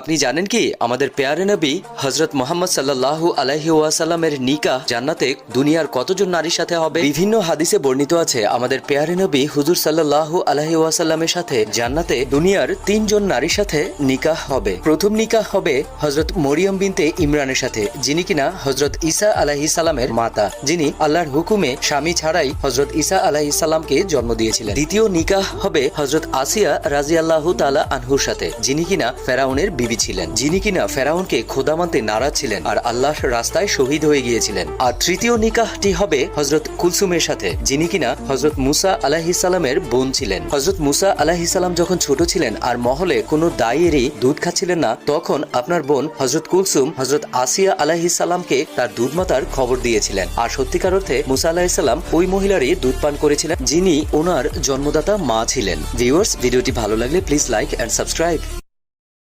আপনি জানেন কি, আমাদের পেয়ারে নবী হজরত মোহাম্মদ সাল্লাল্লাহু আলাইহি ওয়াসাল্লামের নিকাহ জান্নাতে দুনিয়ার কতজন নারীর সাথে হবে? বিভিন্ন হাদিসে বর্ণিত আছে, আমাদের পেয়ারে নবী হুজুর সাল্লাল্লাহু আলাইহি ওয়াসাল্লামের সাথে জান্নাতে দুনিয়ার তিনজন নারীর সাথে নিকাহ হবে। প্রথম নিকাহ হবে হজরত মরিয়ম বিনতে ইমরানের সাথে, যিনি কিনা হজরত ঈসা আলাহি সালামের মাতা, যিনি আল্লাহর হুকুমে স্বামী ছাড়াই হজরত ঈসা আলাহি সালামকে জন্ম দিয়েছিলেন। দ্বিতীয় নিকাহ হবে হজরত আসিয়া রাজি আল্লাহ তালা আনহুর সাথে, যিনি কিনা ফেরাউনের বিবি ছিলেন, যিনি কিনা ফেরাউনকে খোদা মানতে নারাজ ছিলেন আর আল্লাহর রাস্তায় শহীদ হয়ে গিয়েছিলেন। আর তৃতীয় নিকাহটি হবে হজরত কুলসুমের সাথে, যিনি কিনা হজরত মুসা আলাহিসাল্লামের বোন ছিলেন। হজরত মুসা আলাহিসাল্লাম যখন ছোট ছিলেন আর মহলে কোনো দায়েরই দুধ খাচ্ছিলেন না, তখন আপনার বোন হজরত কুলসুম হজরত আসিয়া আলাহিসাল্লামকে তার দুধ মাতার খবর দিয়েছিলেন। আর সত্যিকার অর্থে মুসা আলাহিসাল্লাম ওই মহিলারই দুধ পান করেছিলেন, যিনি ওনার জন্মদাতা মা ছিলেন। ভিউয়ার্স, ভিডিওটি ভালো লাগলে প্লিজ লাইক অ্যান্ড সাবস্ক্রাইব